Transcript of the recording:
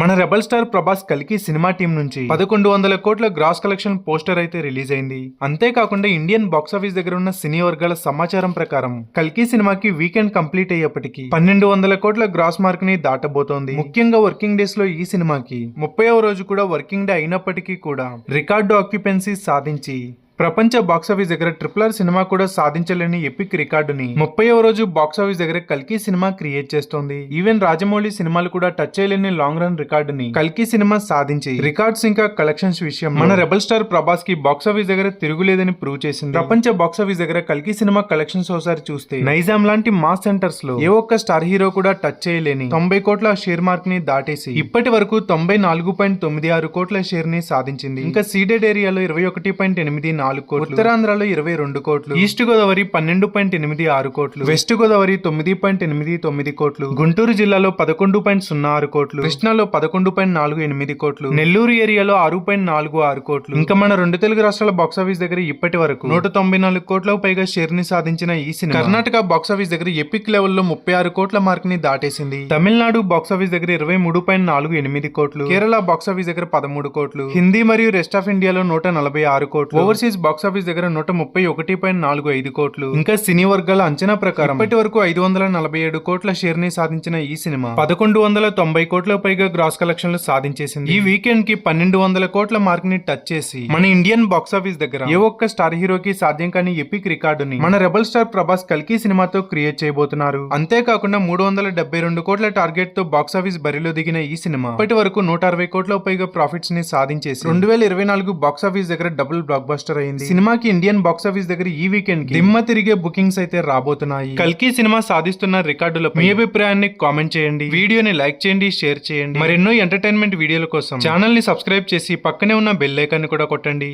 మన rebel star Prabhas కలికి cinema team నుంచి పదకొండు వందల కోట్ల గ్రాస్ కలెక్షన్ పోస్టర్ అయితే రిలీజ్ అయింది. అంతేకాకుండా ఇండియన్ బాక్సాఫీస్ దగ్గర ఉన్న సినీ వర్గాల సమాచారం ప్రకారం కల్కి సినిమాకి వీకెండ్ కంప్లీట్ అయ్యేప్పటికీ పన్నెండు వందల కోట్ల గ్రాస్ మార్క్ని దాటబోతోంది. ముఖ్యంగా వర్కింగ్ డేస్లో ఈ సినిమాకి ముప్పైవ రోజు కూడా వర్కింగ్ డే అయినప్పటికీ కూడా రికార్డు ఆక్యుపెన్సీ సాధించి ప్రపంచ బాక్సాఫీస్ దగ్గర ట్రిపుల్ ఆర్ సినిమా కూడా సాధించలేని ఎపిక్ రికార్డుని ముప్పైవ రోజు బాక్సాఫీస్ దగ్గర కల్కి సినిమా క్రియేట్ చేస్తోంది. ఈవెన్ రాజమౌళి సినిమాలు కూడా టచ్ చేయలేని లాంగ్ రన్ రికార్డుని కల్కి సినిమా సాధించి రికార్డ్స్ ఇంకా కలెక్షన్స్ విషయం మన రెబల్ స్టార్ ప్రభాస్కి బాక్సాఫీస్ దగ్గర తిరుగులేదని ప్రూవ్ చేసింది. ప్రపంచ బాక్సాఫీస్ దగ్గర కల్కి సినిమా కలెక్షన్స్ ఒకసారి చూస్తే నైజాం లాంటి మాస్ సెంటర్స్లో ఏ ఒక్క స్టార్ హీరో కూడా టచ్ చేయలేని తొంభై కోట్ల షేర్ మార్క్ని దాటేసి ఇప్పటి వరకు తొంభై నాలుగు పాయింట్ తొమ్మిది ఆరు కోట్ల షేర్ని సాధించింది. ఇంకా సీడెడ్ ఏరియాలో ఇరవై ఒకటి పాయింట్ ఎనిమిది నాలుగు కోట్లు. ఉత్తరాంధ్రలో ఇరవై రెండు కోట్లు. ఈస్ట్ గోదావరి పన్నెండు పాయింట్ ఎనిమిది ఆరు కోట్లు. వెస్ట్ గోదావరి తొమ్మిది పాయింట్ ఎనిమిది తొమ్మిది కోట్లు. గుంటూరు జిల్లాలో పదకొండు పాయింట్ సున్నా ఆరు కోట్లు. కృష్ణాలో పదకొండు పాయింట్ నాలుగు ఎనిమిది కోట్లు. నెల్లూరు ఏరియాలో ఆరు పాయింట్ నాలుగు ఆరు కోట్లు. ఇంకా మన రెండు తెలుగు రాష్ట్రాల బాక్సాఫీస్ దగ్గర ఇప్పటి వరకు నూట తొంభై నాలుగు కోట్లకు పైగా షేర్ని సాధించిన ఈ సినిమా కర్ణాటక బాక్సాఫీస్ దగ్గర ఎపిక్ లెవెల్లో ముప్పై ఆరు కోట్ల మార్క్ని దాటేసింది. తమిళనాడు బాక్సాఫీస్ దగ్గర ఇరవై మూడు పాయింట్ నాలుగు ఎనిమిది కోట్లు. కేరళ బాక్సాఫీస్ దగ్గర పదమూడు కోట్లు. హిందీ మరియు రెస్ట్ ఆఫ్ ఇండియాలో నూట నలభై ఆరు కోట్లు. ఓవర్సీస్ బాక్సాఫీస్ దగ్గర నూట ముప్పై ఒకటి పాయింట్ నాలుగు ఐదు కోట్లు. ఇంకా సినీ వర్గాల అంచనా ప్రకారం ఇప్పటి వరకు ఐదు వందల నలభై ఏడు కోట్ల షేర్ని సాధించిన ఈ సినిమా పదకొండు వందల తొంభై కోట్ల పైగా గ్రాస్ కలెక్షన్లు సాధించేసింది. ఈ వీకెండ్కి పన్నెండు వందల కోట్ల మార్క్ని టచ్ చేసి మన ఇండియన్ బాక్సాఫీస్ దగ్గర ఏ ఒక్క స్టార్ హీరోకి సాధ్యం కాని ఎపిక్ రికార్డుని మన రెబల్ స్టార్ ప్రభాస్ కల్కి సినిమాతో క్రియేట్ చేయబోతున్నారు. అంతేకాకుండా మూడు వందల డెబ్బై రెండు కోట్ల టార్గెట్తో బాక్సాఫీస్ బరిలో దిగిన ఈ సినిమా ఇప్పటి వరకు నూట అరవై కోట్ల పైగా ప్రాఫిట్స్ని సాధించేసి రెండు వేల ఇరవై నాలుగు బాక్సాఫీస్ దగ్గర డబుల్ బ్లాక్ బస్టర్ అయింది సినిమాకి ఇండియన్ బాక్సాఫీస్ దగ్గర ఈ వీకెండ్కి దిమ్మ తిరిగే బుకింగ్స్ అయితే రాబోతున్నాయి. కల్కి సినిమా సాధిస్తున్న రికార్డులపై మీ అభిప్రాయాన్ని కామెంట్ చేయండి. వీడియోని లైక్ చేయండి షేర్ చేయండి. మరెన్నో ఎంటర్టైన్మెంట్ వీడియోల కోసం ఛానల్ని సబ్స్క్రైబ్ చేసి పక్కనే ఉన్న బెల్ ఐకాన్ కూడా కొట్టండి.